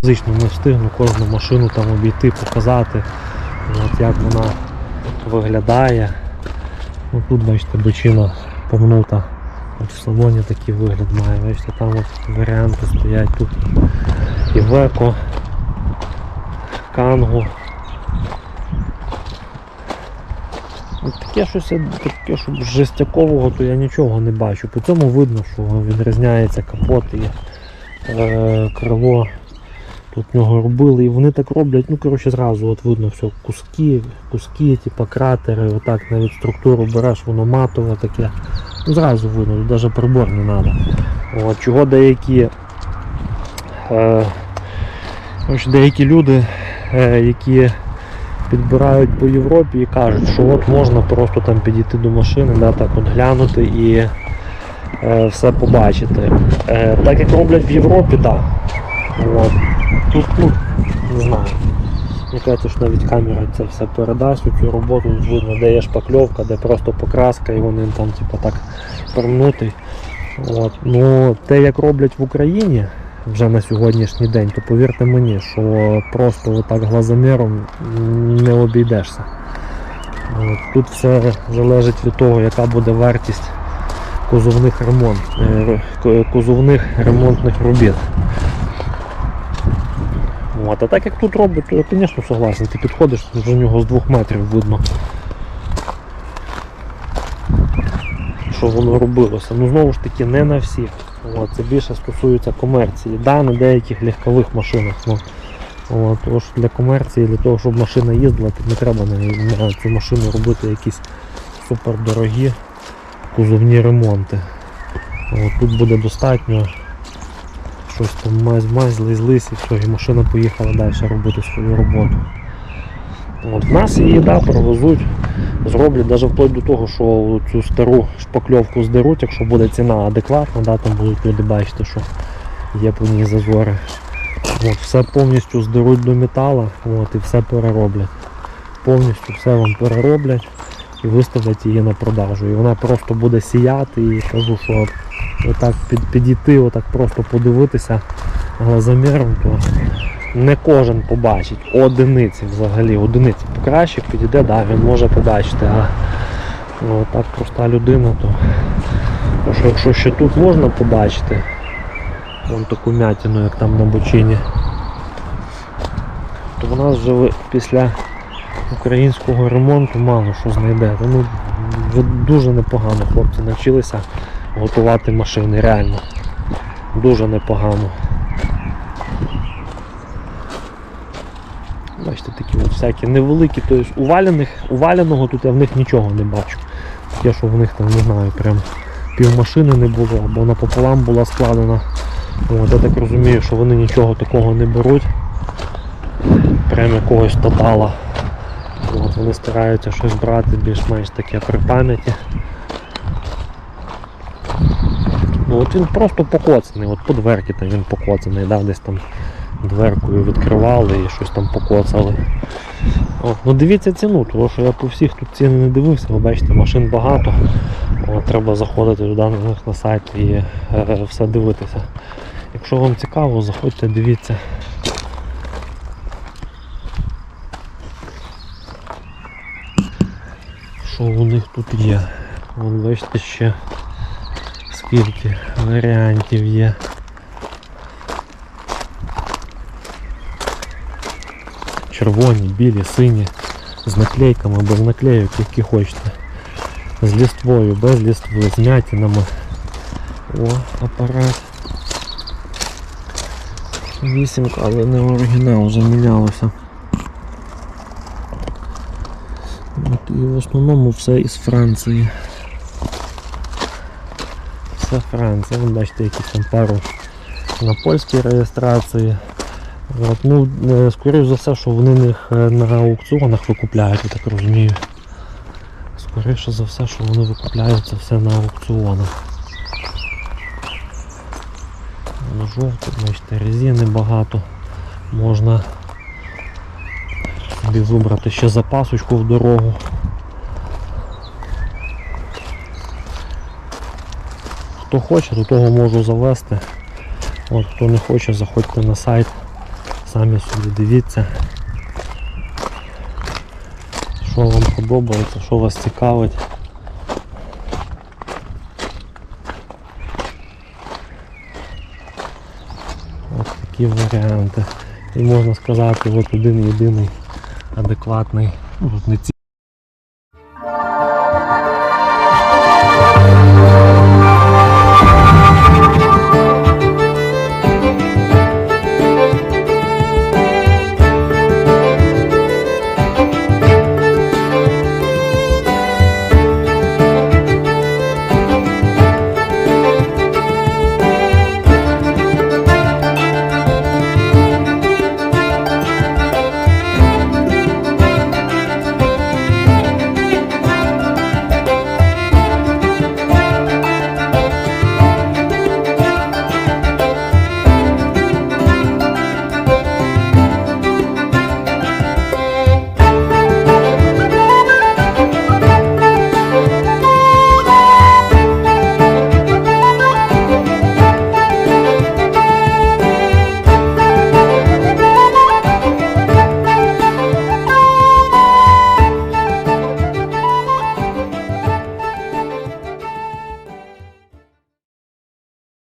Фізично не встигну кожну машину там обійти, показати, от як вона виглядає. Ну, тут бачите бочина помнута. От в салоні такий вигляд має. Бачите, там от варіанти стоять тут. Івеко, Кангу. От таке щось таке, щоб жестякового, то я нічого не бачу. По цьому видно, що відрізняється капот і е, крило. Тут нього робили і вони так роблять, ну коротше зразу от видно все, куски, куски, типа кратери, отак навіть структуру береш, воно матове таке. Ну зразу видно, тут навіть прибор не треба. От, чого деякі, е, деякі люди, е, які підбирають по Європі і кажуть, що от можна просто там підійти до машини, да, так от глянути і е, все побачити. Е, так як роблять в Європі, так. От. Тут, ну, не знаю. Мені кажеться, що навіть камера це все передасть у цю роботу, видно, де є шпакльовка, де просто покраска і вони там типу, так пермнутий. От. Ну, те, як роблять в Україні вже на сьогоднішній день, то повірте мені, що просто отак глазоміром не обійдешся. От. Тут все залежить від того, яка буде вартість кузовних ремонт, е, кузовних ремонтних робіт. От, а так як тут роблять, то я, звісно, согласен. Ти підходиш, до нього з двох метрів видно. Що воно робилося. Ну знову ж таки не на всіх. От, це більше стосується комерції. Да, на деяких легкових машинах. Ну, от, що для комерції, для того, щоб машина їздила, тут не треба на, на цю машину робити якісь супердорогі кузовні ремонти. От, тут буде достатньо щось там мазь-мазь, злись-лись і все, і машина поїхала далі робити свою роботу. От, в нас її да, провезуть, зроблять навіть вплоть до того, що цю стару шпакльовку здеруть, якщо буде ціна адекватна, да, там будуть люди бачити, що є по ній зазори. От, все повністю здеруть до металу от, і все перероблять. Повністю все вам перероблять і виставлять її на продажу. І вона просто буде сіяти і кажу, що отак під, підійти, отак просто подивитися глазоміром, то не кожен побачить. Одиниці взагалі, одиниці. Покраще підійде, да, він може побачити. А ну, так проста людина, то, то що, якщо ще тут можна побачити, вон таку м'ятину, як там на бочині, то в нас вже після українського ремонту мало що знайдете. Ну, дуже непогано хлопці навчилися готувати машини, реально. Дуже непогано. Бачите, такі от всякі невеликі, тобто уваляних, уваляного тут я в них нічого не бачу. Таке, що в них там, не знаю, прям півмашини не було, або напополам була складена. От, я так розумію, що вони нічого такого не беруть. Прям якогось тотала. От, вони стараються щось брати більш-менш таке при пам'яті. Ну от він просто покоцаний, от по дверки там він покоцаний, да, десь там дверкою відкривали і щось там покоцали. От, ну дивіться ціну, тому що я по всіх тут ціни не дивився, ви бачите, машин багато. От, треба заходити туди на них на сайт і е, все дивитися. Якщо вам цікаво, заходьте, дивіться. Що у них тут є. Вон бачите ще скільки варіантів є. Червоні, білі, сині, з наклейками, без наклейок, які хочете. З ліствою, без лістви, з м'ятинами. О, апарат. Вісімка, але не оригінал, замінялося. От, і в основному все із Франції. Все Франція. Ви бачите, якісь там пару на польській реєстрації. От, ну, е, скоріш за все, що вони їх е, на аукціонах викупляють, я так розумію. Скоріше за все, що вони викупляють це все на аукціонах. Жовте, бачите, резини багато. Можна собі вибрати ще запасочку в дорогу. Хто хоче, до того можу завести. От, хто не хоче, заходьте на сайт, Самі собі дивіться, що вам подобається, що вас цікавить. Ось такі варіанти. І можна сказати, от один єдиний адекватний, ну не